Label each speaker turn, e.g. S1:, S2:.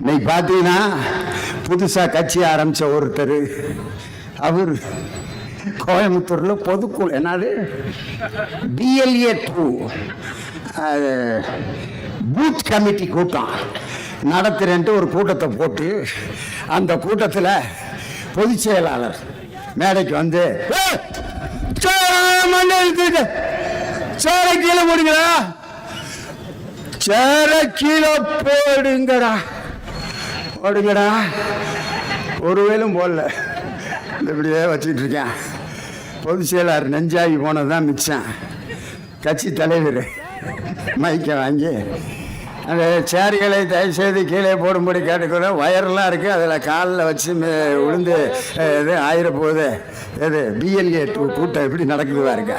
S1: இன்னைக்கு பார்த்தீங்கன்னா புதுசாக கட்சி ஆரம்பித்த ஒருத்தர். அவர் கோயம்புத்தூரில் பொதுக்குழு என்னது? பிஎல்ஏ டூ பூத் கமிட்டி கூட்டம். நடத்துறேன்ட்டு ஒரு கூட்டத்தை போட்டு அந்த கூட்டத்தில் பொதுச் செயலாளர் மேடைக்கு வந்து "ஏய், சேரை கீழே போடுங்களா சேரை கீழே போடுங்கடா. போடுங்கடா ஒரு வேலும் போடல இப்படியே வச்சுக்கிட்டு இருக்கேன். பொதுச் செயலாளர் நெஞ்சாகி போனது தான் மிச்சம். கட்சி தலைவர் மைக்கை வாங்கி அந்த சேர்களை தயவுசெய்து கீழே போடும்படி கேட்டுக்கிறோம் வயர்லாம் இருக்குது அதில் காலில் வச்சு மே- விழுந்து இது ஆயிர இது பிஎல்ஏ டூ கூட்டம் எப்படி நடக்குதுவா இருக்கா